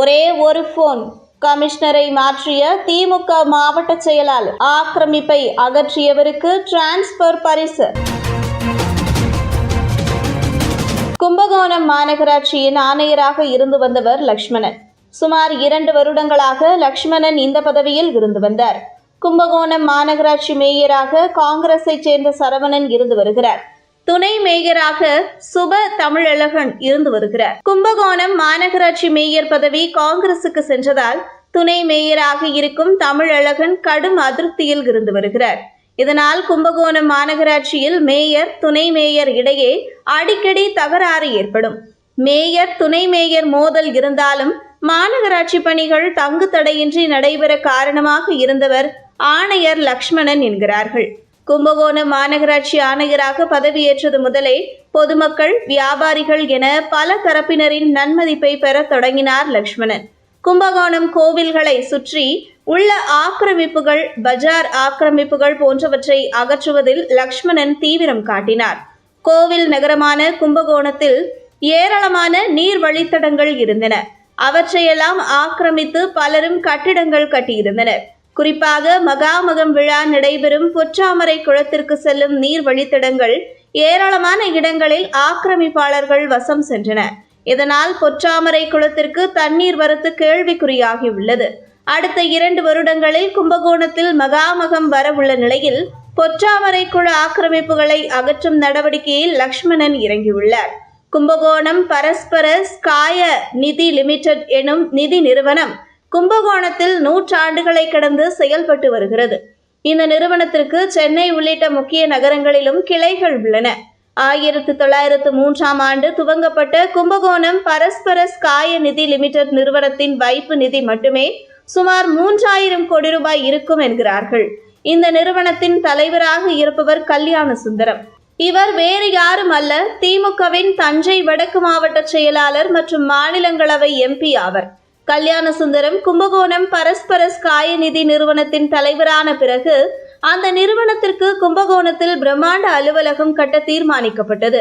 ஒரே ஒரு போன் கமிஷனரை மாற்றிய திமுக மாவட்ட செயலாளர் ஆக்கிரமிப்பை அகற்றியவருக்கு டிரான்ஸ்பர் பரிசு. கும்பகோணம் மாநகராட்சியின் ஆணையராக இருந்து வந்தவர் லக்ஷ்மணன். சுமார் இரண்டு வருடங்களாக லக்ஷ்மணன் இந்த பதவியில் இருந்து வந்தார். கும்பகோணம் மாநகராட்சி மேயராக காங்கிரஸை சேர்ந்த சரவணன் இருந்து வருகிறார். துணை மேயராக சுப தமிழழகன் இருந்து வருகிறார். கும்பகோணம் மாநகராட்சி மேயர் பதவி காங்கிரசுக்கு சென்றதால் துணை மேயராக இருக்கும் தமிழழகன் கடும் அதிருப்தியில் இருந்து வருகிறார். இதனால் கும்பகோணம் மாநகராட்சியில் மேயர் துணை மேயர் இடையே அடிக்கடி தகராறு ஏற்படும். மேயர் துணை மேயர் மோதல் இருந்தாலும் மாநகராட்சி பணிகள் தங்கு தடையின்றி நடைபெற காரணமாக இருந்தவர் ஆணையர் லக்ஷ்மணன் என்கிறார்கள். கும்பகோணம் மாநகராட்சி ஆணையராக பதவியேற்றது முதலே பொதுமக்கள் வியாபாரிகள் என பல தரப்பினரின் நன்மதிப்பை பெறத் தொடங்கினார் லக்ஷ்மணன். கும்பகோணம் கோவில்களை சுற்றி உள்ள ஆக்கிரமிப்புகள் பஜார் ஆக்கிரமிப்புகள் போன்றவற்றை அகற்றுவதில் லக்ஷ்மணன் தீவிரம் காட்டினார். கோவில் நகரமான கும்பகோணத்தில் ஏராளமான நீர் வழித்தடங்கள் இருந்தன. அவற்றையெல்லாம் ஆக்கிரமித்து பலரும் கட்டிடங்கள் கட்டியிருந்தனர். குறிப்பாக மகாமகம் விழா நடைபெறும் பொற்றாமரை குளத்திற்கு செல்லும் நீர் வழித்தடங்கள் ஏராளமான இடங்களில் ஆக்கிரமிப்பாளர்கள் வசம் சென்றன. இதனால் பொற்றாமரை குளத்திற்கு தண்ணீர் வரத்து கேள்விக்குறியாகியுள்ளது. அடுத்த இரண்டு வருடங்களில் கும்பகோணத்தில் மகாமகம் வரவுள்ள நிலையில் பொற்றாமரை குள ஆக்கிரமிப்புகளை அகற்றும் நடவடிக்கையில் லக்ஷ்மணன் இறங்கியுள்ளார். கும்பகோணம் பரஸ்பர ஸ்காய நிதி லிமிடெட் எனும் நிதி நிறுவனம் கும்பகோணத்தில் நூற்றாண்டுகளை கடந்து செயல்பட்டு வருகிறது. இந்த நிறுவனத்திற்கு சென்னை உள்ளிட்ட முக்கிய நகரங்களிலும் கிளைகள் உள்ளன. ஆயிரத்து தொள்ளாயிரத்து மூன்றாம் ஆண்டு துவங்கப்பட்ட கும்பகோணம் பரஸ்பர ஸ்காய நிதி லிமிடெட் நிறுவனத்தின் வைப்பு நிதி மட்டுமே சுமார் மூன்றாயிரம் கோடி ரூபாய் இருக்கும் என்கிறார்கள். இந்த நிறுவனத்தின் தலைவராக இருப்பவர் கல்யாண சுந்தரம் இவர் வேறு யாரும் அல்ல திமுகவின் தஞ்சை வடக்கு மாவட்ட செயலாளர் மற்றும் மாநிலங்களவை எம்பி ஆவர். கல்யாண சுந்தரம் கும்பகோணம் பரஸ்பரஸ் காயநிதி நிதி நிறுவனத்தின் தலைவரான பிறகு அந்த நிறுவனத்திற்கு கும்பகோணத்தில் பிரம்மாண்ட அலுவலகம் கட்ட தீர்மானிக்கப்பட்டது.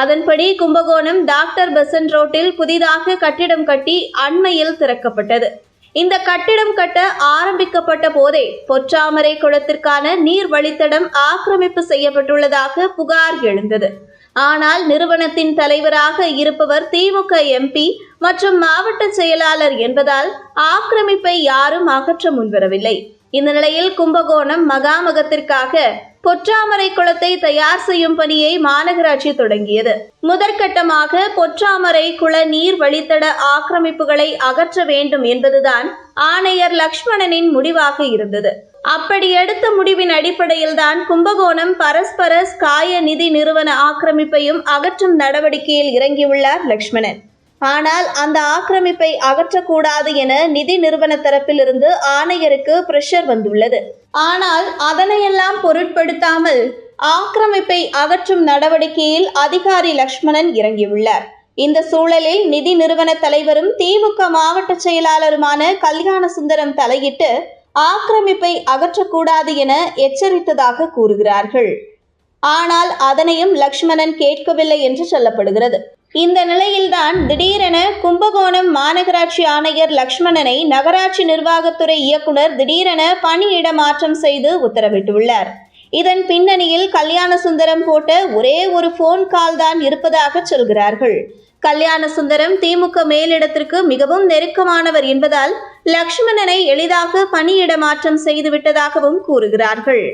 அதன்படி கும்பகோணம் டாக்டர் பெசன் ரோட்டில் புதிதாக கட்டிடம் கட்டி அண்மையில் திறக்கப்பட்டது. இந்த கட்டிடம் கட்ட ஆரம்பிக்கப்பட்ட போதே பொற்றாமரை குளத்திற்கான நீர் வழித்தடம் ஆக்கிரமிப்பு செய்யப்பட்டுள்ளதாக புகார் எழுந்தது. ஆனால் நிறுவனத்தின் தலைவராக இருப்பவர் திமுக எம்பி மற்றும் மாவட்ட செயலாளர் என்பதால் ஆக்கிரமிப்பை யாரும் அகற்ற முன்வரவில்லை. இந்த நிலையில் கும்பகோணம் மகாமகத்திற்காக பொற்றாமரை குளத்தை தயார் செய்யும் பணியை மாநகராட்சி தொடங்கியது. முதற்கட்டமாக பொற்றாமரை குள நீர் வழித்தட ஆக்கிரமிப்புகளை அகற்ற வேண்டும் என்பதுதான் ஆணையர் லக்ஷ்மணனின் முடிவாக இருந்தது. அப்படி எடுத்த முடிவின் அடிப்படையில்தான் கும்பகோணம் பரஸ்பர ஸ்காய நிதி நிறுவன ஆக்கிரமிப்பையும் அகற்றும் நடவடிக்கையில் இறங்கியுள்ளார் லக்ஷ்மணன். ஆனால் அந்த ஆக்கிரமிப்பை அகற்றக்கூடாது என நிதி நிறுவன தரப்பிலிருந்து ஆணையருக்கு பிரஷர் வந்துள்ளது. ஆனால் அதனையெல்லாம் பொருட்படுத்தாமல் ஆக்கிரமிப்பை அகற்றும் நடவடிக்கையில் அதிகாரி லக்ஷ்மணன் இறங்கியுள்ளார். இந்த சூழலில் நிதி நிறுவன தலைவரும் திமுக மாவட்ட செயலாளருமான கல்யாண சுந்தரம் தலையிட்டு ஆக்கிரமிப்பை அகற்றக்கூடாது என எச்சரித்ததாக கூறுகிறார்கள். ஆனால் அதனையும் லக்ஷ்மணன் கேட்கவில்லை என்று சொல்லப்படுகிறது. இந்த நிலையில்தான் திடீரென கும்பகோணம் மாநகராட்சி ஆணையர் லக்ஷ்மணனை நகராட்சி நிர்வாகத்துறை இயக்குனர் திடீரென பணியிட மாற்றம் செய்து உத்தரவிட்டுள்ளார். இதன் பின்னணியில் கல்யாண சுந்தரம் போட்ட ஒரே ஒரு போன் கால் தான் இருப்பதாக சொல்கிறார்கள். கல்யாண சுந்தரம் திமுக மேலிடத்திற்கு மிகவும் நெருக்கமானவர் என்பதால் லக்ஷ்மணனை எளிதாக பணியிட மாற்றம் செய்துவிட்டதாகவும் கூறுகிறார்கள்.